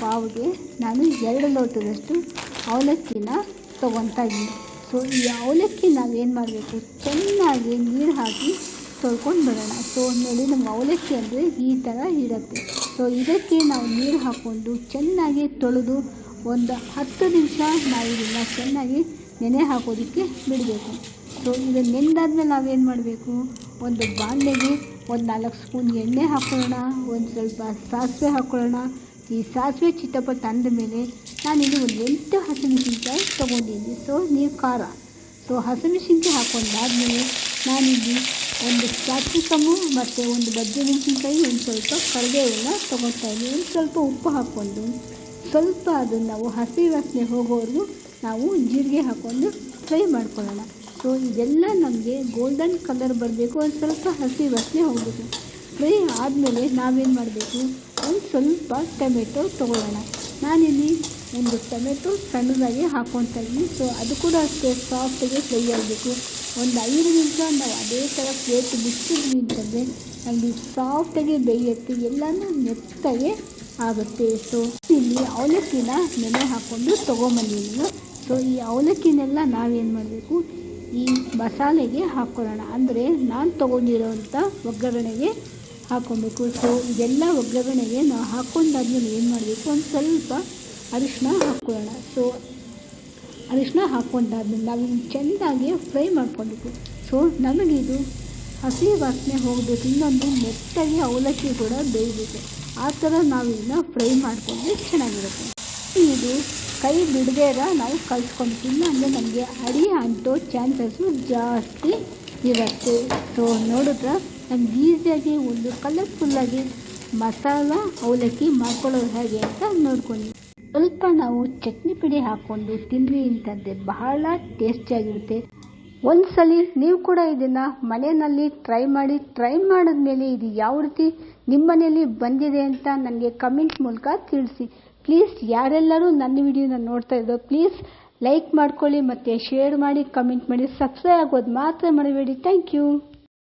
ಪಾವ್ಗೆ ನಾನು ಎರಡು ಲೋಟದಷ್ಟು ಅವಲಕ್ಕಿನ ತೊಗೊತಾ ಇದ್ದೀನಿ. ಸೊ ಈ ಅವಲಕ್ಕಿ ನಾವೇನು ಮಾಡಬೇಕು? ಚೆನ್ನಾಗಿ ನೀರು ಹಾಕಿ ತೊಳ್ಕೊಂಡು ಬರೋಣ ಸೊ ನೋಡಿ ನಮ್ಮ ಅವಲಕ್ಕಿ ಅಂದರೆ ಈ ಥರ ಇರುತ್ತೆ. ಸೊ ಇದಕ್ಕೆ ನಾವು ನೀರು ಹಾಕ್ಕೊಂಡು ಚೆನ್ನಾಗಿ ತೊಳೆದು ಒಂದು ಹತ್ತು ನಿಮಿಷ ನಾವು ಇದನ್ನು ಚೆನ್ನಾಗಿ ನೆನೆ ಹಾಕೋದಕ್ಕೆ ಬಿಡಬೇಕು. ಸೊ ಇದು ನೆಂದಾದ್ಮೇಲೆ ನಾವೇನು ಮಾಡಬೇಕು? ಒಂದು ಬಾಣಲೆಗೆ ಒಂದು ನಾಲ್ಕು ಸ್ಪೂನ್ ಎಣ್ಣೆ ಹಾಕ್ಕೊಳ್ಳೋಣ ಒಂದು ಸ್ವಲ್ಪ ಸಾಸಿವೆ ಹಾಕ್ಕೊಳ್ಳೋಣ ಈ ಸಾಸಿವೆ ಚಿತ್ತಪ್ಪ ತಂದ ಮೇಲೆ ನಾನಿಲ್ಲಿ ಒಂದು ಎಂಟು ಹಸಿಮೆಣಸಿನ್ಕಾಯಿ ತೊಗೊಂಡಿದ್ದೀನಿ. ಸೊ ನೀವು ಖಾರ. ಸೊ ಹಸಿಮೆಣಸಿನ್ಕಾಯಿ ಹಾಕೊಂಡಾದಮೇಲೆ ನಾನಿಲ್ಲಿ ಒಂದು ಕ್ಯಾಪ್ಸಿಕಮ್ಮು ಮತ್ತು ಒಂದು ಬಜ್ಜಿ ಮೆಣಸಿನ್ಕಾಯಿ ಒಂದು ಸ್ವಲ್ಪ ಕರಿಬೇವನ್ನ ತೊಗೊಳ್ತಾ ಇದ್ದೀನಿ. ಒಂದು ಸ್ವಲ್ಪ ಉಪ್ಪು ಹಾಕ್ಕೊಂಡು. ಸ್ವಲ್ಪ ಅದನ್ನು ನಾವು ಹಸಿ ವಾಸನೆ ಹೋಗೋವರೆಗೂ ನಾವು ಜೀರಿಗೆ ಹಾಕ್ಕೊಂಡು ಫ್ರೈ ಮಾಡ್ಕೊಳ್ಳೋಣ. ಸೊ ಇದೆಲ್ಲ ನಮಗೆ ಗೋಲ್ಡನ್ ಕಲರ್ ಬರಬೇಕು. ಒಂದು ಸ್ವಲ್ಪ ಹಸಿ ವಾಸನೆ ಹೋಗಬೇಕು. ಫ್ರೈ ಆದಮೇಲೆ ನಾವೇನು ಮಾಡಬೇಕು? ಒಂದು ಸ್ವಲ್ಪ ಟೊಮೆಟೊ ತೊಗೊಳ್ಳೋಣ. ನಾನಿಲ್ಲಿ ಒಂದು ಟೊಮೆಟೊ ಸಣ್ಣದಾಗಿ ಹಾಕ್ಕೊತಾ ಇದ್ದೀನಿ. ಸೊ ಅದು ಕೂಡ ಅಷ್ಟೇ ಸಾಫ್ಟಾಗಿ ಫ್ರೈ ಆಗಬೇಕು. ಒಂದು ಐದು ನಿಮಿಷ ನಾವು ಅದೇ ಥರ ಪ್ಲೇಟ್ ಬಿಟ್ಟಿದ್ವಿ ಅಂತಂದರೆ ನಮಗೆ ಸಾಫ್ಟಾಗಿ ಬೇಯುತ್ತೆ. ಎಲ್ಲನೂ ನೆಟ್ಟಾಗೆ ಆಗುತ್ತೆ. ಸೊ ಇಲ್ಲಿ ಅವಲಕ್ಕಿನ ನೆನೆ ಹಾಕ್ಕೊಂಡು ತೊಗೊಂಬಂದಿದ್ದೀನಿ ಸೊ ಈ ಅವಲಕ್ಕಿನೆಲ್ಲ ನಾವೇನು ಮಾಡಬೇಕು? ಈ ಮಸಾಲೆಗೆ ಹಾಕ್ಕೊಳ್ಳೋಣ. ಅಂದರೆ ನಾನು ತೊಗೊಂಡಿರೋವಂಥ ಒಗ್ಗರಣೆಗೆ ಹಾಕ್ಕೊಬೇಕು. ಸೊ ಇದೆಲ್ಲ ಒಗ್ಗರಣೆಗೆ ನಾವು ಹಾಕ್ಕೊಂಡಾದ್ಮೇಲೆ ಏನು ಮಾಡಬೇಕು? ಒಂದು ಸ್ವಲ್ಪ ಅರಿಶಿನ ಹಾಕ್ಕೊಳ್ಳೋಣ. ಸೊ ಅರಿಶಿನ ಹಾಕ್ಕೊಂಡಾದ್ಮೇಲೆ ನಾವು ಚೆನ್ನಾಗಿ ಫ್ರೈ ಮಾಡ್ಕೊಬೇಕು ಸೊ ನಮಗಿದು ಹಸಿ ವಾಸನೆ ಹೋಗಬೇಕು. ಇನ್ನೊಂದು ಮೆತ್ತಗೆ ಅವಲಕ್ಕಿ ಕೂಡ ಬೇಯಬೇಕು. ಆ ಥರ ನಾವು ಇದನ್ನ ಫ್ರೈ ಮಾಡಿಕೊಂಡ್ರೆ ಚೆನ್ನಾಗಿರುತ್ತೆ. ಇದು ಕೈ ಬಿಡದೇರ ನಾವು ಕಲಿಸ್ಕೊಳ್ತೀವಿ ಅಂದರೆ ನಮಗೆ ಅಡಿ ಅಂಟೋ ಚಾನ್ಸಸ್ಸು ಜಾಸ್ತಿ ಇರುತ್ತೆ ಸೊ ನೋಡಿದ್ರೆ ನಮ್ಗೆ ಈಸಿಯಾಗಿ ಒಂದು ಕಲರ್ಫುಲ್ಲಾಗಿ ಮಸಾಲ ಅವಲಕ್ಕಿ ಮಾಡ್ಕೊಳ್ಳೋದು ಹೇಗೆ ಅಂತ ನೋಡ್ಕೊಂಡು ಸ್ವಲ್ಪ ನಾವು ಚಟ್ನಿ ಪುಡಿ ಹಾಕ್ಕೊಂಡು ತಿಂದ್ವಿ ಅಂತಂದರೆ ಬಹಳ ಟೇಸ್ಟಿಯಾಗಿರುತ್ತೆ ಒಂದ್ಸಲಿ ನೀವು ಕೂಡ ಇದನ್ನು ಮನೆಯಲ್ಲಿ ಟ್ರೈ ಮಾಡಿ ಟ್ರೈ ಮಾಡಿದ್ಮೇಲೆ ಇದು ಯಾವ ರೀತಿ ನಿಮ್ಮ ಮನೆಯಲ್ಲಿ ಬಂದಿದೆ ಅಂತ ನನಗೆ ಕಮೆಂಟ್ ಮೂಲಕ ತಿಳಿಸಿ. ಪ್ಲೀಸ್ ಯಾರೆಲ್ಲರೂ ನನ್ನ ವಿಡಿಯೋನ ನೋಡ್ತಾ ಇದ್ದೋ ಪ್ಲೀಸ್ ಲೈಕ್ ಮಾಡ್ಕೊಳ್ಳಿ ಮತ್ತು ಶೇರ್ ಮಾಡಿ ಕಮೆಂಟ್ ಮಾಡಿ ಸಬ್ಸ್ಕ್ರೈಬ್ ಆಗೋದು ಮಾತ್ರ ಮರಿಬೇಡಿ. Thank you